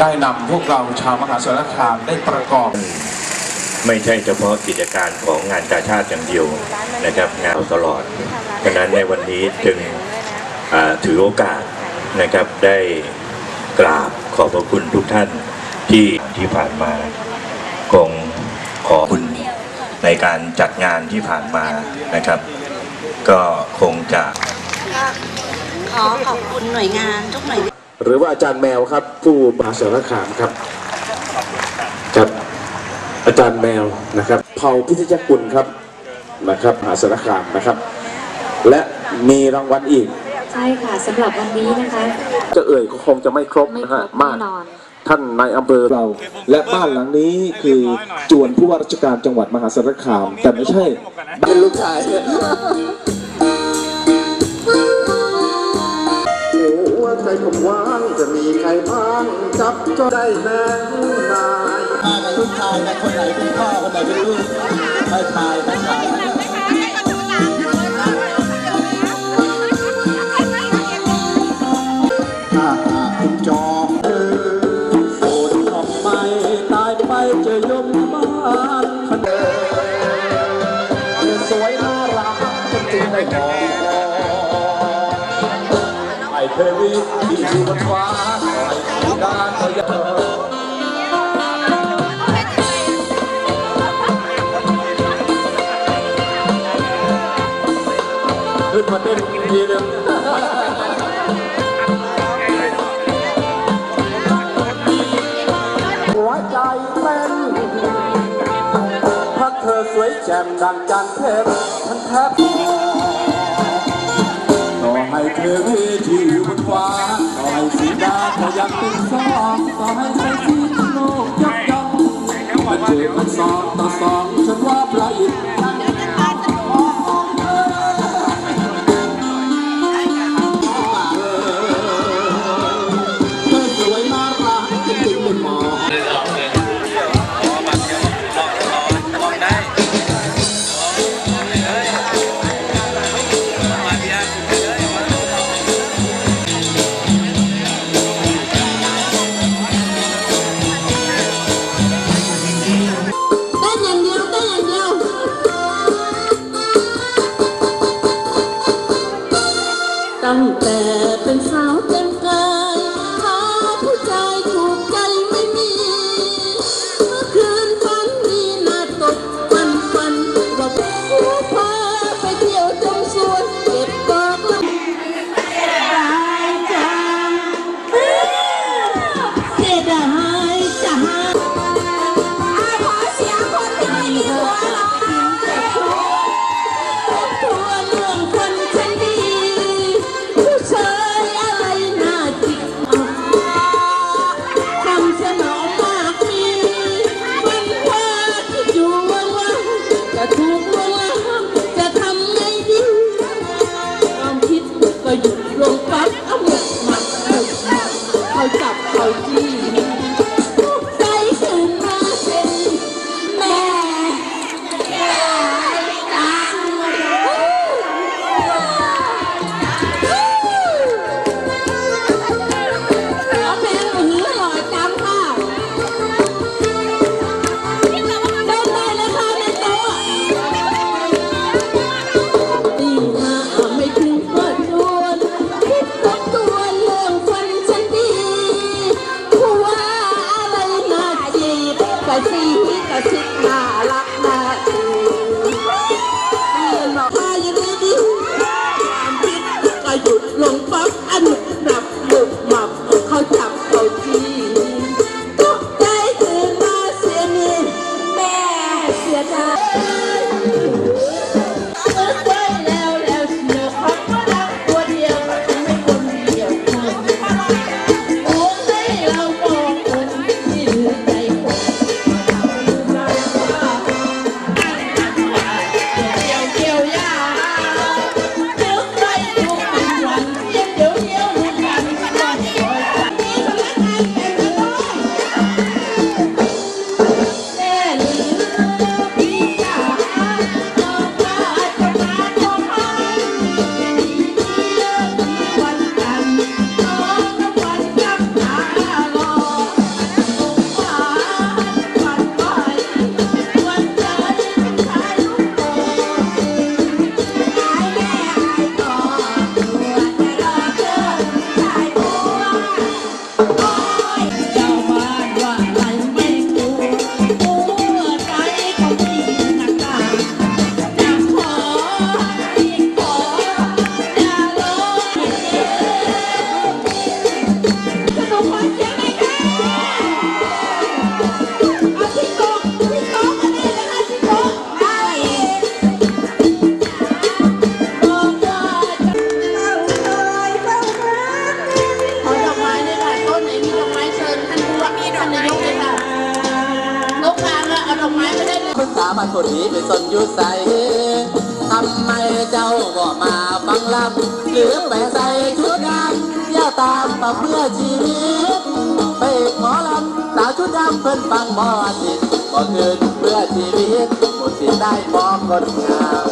ได้นำพวกเราชาวมหาสารคามได้ประกอบ ไม่ใช่เฉพาะกิจการของงานกาชาติอย่างเดียวนะครับงานตลอดฉะนั้นในวันนี้จึงถือโอกาสนะครับได้กราบขอบพระคุณทุกท่านที่ที่ผ่านมาคงขอบคุณในการจัดงานที่ผ่านมานะครับ ก็คงจะก็ขอขอบคุณหน่วยงานทุกหน่วยงาน หรือว่าอาจารย์แมวครับ ผู้มหาสารคามครับครับอาจารย์แมวนะครับเผ่าพิทยกุลครับนะครับมหาสารคามนะครับ และมีรางวัลอีก ใช่ค่ะสำหรับวันนี้นะคะ จะเอ่ยก็คงจะไม่ครบไม่นะครฮะบมากแน่นอน ท่านนายอำเภอเรา และบ้านหลังนี้คือจวนผู้ว่าราชการจังหวัดมหาสารคาม แต่ไม่ใช่เป็นลูกชายหัวใจผมว่างจะมีใครบ้างจับก็ได้แน่นายมากันลูกชายกันคนไหนเป็นพ่อคนไหนเป็นลูกให้ทายให้ท ไอ้เทวีที่อยู่บนฟ้าไอ้ที่ด้านเขาอยากขึ้นมาเต้นอีกทีหนึงหัวใจเต้นพักเธอสวยแจ่มดังจันทร์เพฉันแทบ ให้เธอที่อยู่บนฟ้าต่อให้สีดาเธอยังเป็นสองต่อให้ใส่สีโลกยกย่องมันเจอมันสองต่อสองฉันว่าประอินเธอสวยน่ารักจริงๆเลยหมอเตั้งแต่เป็นสาวเต็มกายหาผู้ชายถูกใจไม่มี เมื่อคืนฝันดีน่าตกฝันฝันว่าผู้พาไปเที่ยวจงสวนเก็บดอกลำเสียดายจังเสียดายจังขอเสียงคนที่ไม่มีหัว 好อ好จั ผู้ดีไปสนยุใสทำไมเจ้าบ่มาบังลับหรือแปะใส่ชุดดำย่าตามมาเพื่อชีวิตไปหมอลำสาวชุดดำเพิ่นฟังหมอสิบ่เกินเพื่อชีวิตผู้สิได้มอกกดงาม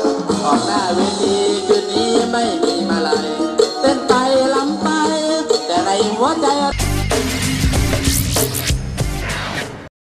ออกหน้าเวทีคืนนี้ไม่มีมาลัยเต้นไปลำไปแต่ในหัวใจ